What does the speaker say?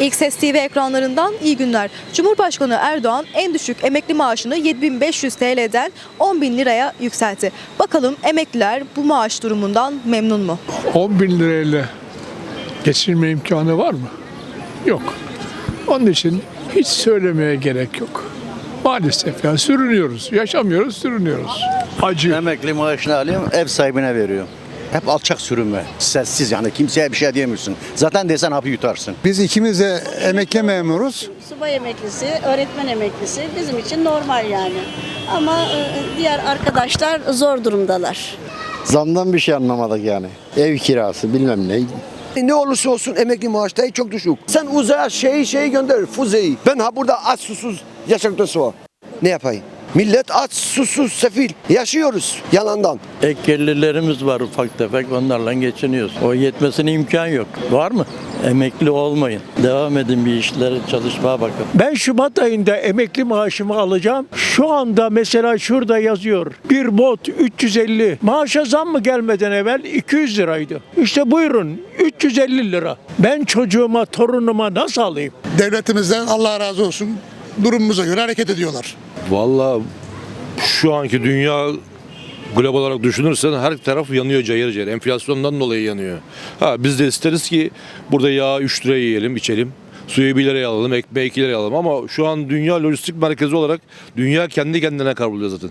İlk Ses TV ekranlarından iyi günler. Cumhurbaşkanı Erdoğan en düşük emekli maaşını 7500 TL'den 10.000 liraya yükseltti. Bakalım emekliler bu maaş durumundan memnun mu? 10 bin lirayla geçirme imkanı var mı? Yok. Onun için hiç söylemeye gerek yok. Maalesef yani sürünüyoruz. Yaşamıyoruz, sürünüyoruz. Acı. Emekli maaşını alıyorum, ev sahibine veriyorum. Hep alçak sürünme, sessiz yani kimseye bir şey diyemiyorsun. Zaten desen hapı yutarsın. Biz ikimiz de emekli memuruz. Subay emeklisi, öğretmen emeklisi bizim için normal yani. Ama e, diğer arkadaşlar zor durumdalar. Zamdan bir şey anlamadık yani. Ev kirası bilmem ne. Ne olursa olsun emekli maaşları çok düşük. Sen uzaya şeyi şeyi gönder, füzeyi. Ben ha burada aç susuz yaşamakta var. Ne yapayım? Millet aç, susuz, sefil. Yaşıyoruz yalandan. Ek gelirlerimiz var ufak tefek onlarla geçiniyoruz. O yetmesine imkan yok. Var mı? Emekli olmayın. Devam edin bir işlere çalışmaya bakın. Ben Şubat ayında emekli maaşımı alacağım. Şu anda mesela şurada yazıyor. Bir bot 350. Maaşa zam mı gelmeden evvel 200 liraydı. İşte buyurun 350 lira. Ben çocuğuma, torunuma nasıl alayım? Devletimizden Allah razı olsun durumumuza göre hareket ediyorlar. Vallahi şu anki dünya global olarak düşünürsen her taraf yanıyor cayır cayır. Enflasyondan dolayı yanıyor. Ha biz de isteriz ki burada yağ 3 liraya yiyelim, içelim. Suyu 1 liraya alalım, ekmeği 2 liraya alalım ama şu an dünya lojistik merkezi olarak dünya kendi kendine kavruluyor zaten.